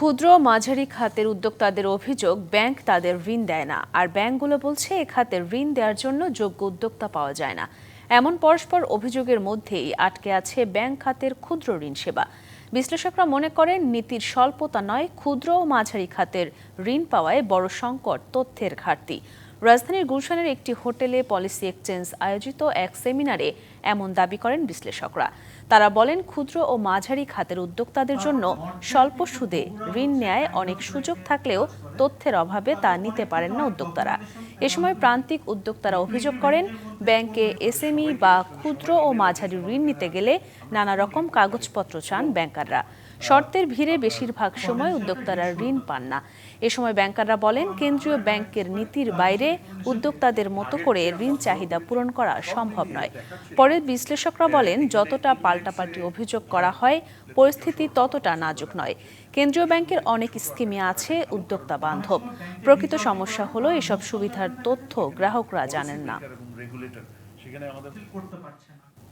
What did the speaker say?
ক্ষুদ্র মাঝারি খাতের উদ্যোক্তাদের অভিযোগ, ব্যাংক তাদের ঋণ দেয় না। আর ব্যাংকগুলো বলছে, এ খাতের ঋণ দেওয়ার জন্য যোগ্য উদ্যোক্তা পাওয়া যায় না। এমন পরস্পর অভিযোগের মধ্যেই আটকে আছে ব্যাংক খাতের ক্ষুদ্র ঋণ সেবা। বিশ্লেষকরা মনে করেন, নীতির স্বল্পতা নয়, ক্ষুদ্র ও মাঝারি খাতের ঋণ পাওয়ায় বড় সংকট তথ্যের ঘাটতি। রাজধানীর গুলশানের একটি হোটেলে পলিসি এক্সচেঞ্জ আয়োজিত এক সেমিনারে এমন দাবি করেন বিশ্লেষকরা। তারা বলেন, ক্ষুদ্র ও মাঝারি খাতের উদ্যোক্তাদের জন্য স্বল্প সুদে ঋণ নেয় অনেক সুযোগ থাকলেও তথ্যের অভাবে তা নিতে পারেন না উদ্যোক্তারা। এ সময় প্রান্তিক উদ্যোক্তারা অভিযোগ করেন, ব্যাংকে এসএমই বা ক্ষুদ্র ও মাঝারি ঋণ নিতে গেলে নানা রকম কাগজপত্র চান ব্যাংকাররা। শর্তের ভিড়ে বেশিরভাগ সময় উদ্যোক্তারা ঋণ পান না। এ সময় ব্যাংকাররা বলেন, কেন্দ্রীয় ব্যাংকের নীতির বাইরে উদ্যোক্তাদের মতো করে ঋণ চাহিদা পূরণ করা সম্ভব নয়। পরে বিশ্লেষকরা বলেন, যতটা পাল্টাপাল্টি অভিযোগ করা হয়, পরিস্থিতি ততটা নাজুক নয়। কেন্দ্রীয় ব্যাংকের অনেক স্কিমে আছে উদ্যোক্তা বান্ধব। প্রকৃত সমস্যা হলো এসব সুবিধার তথ্য গ্রাহকরা জানেন না।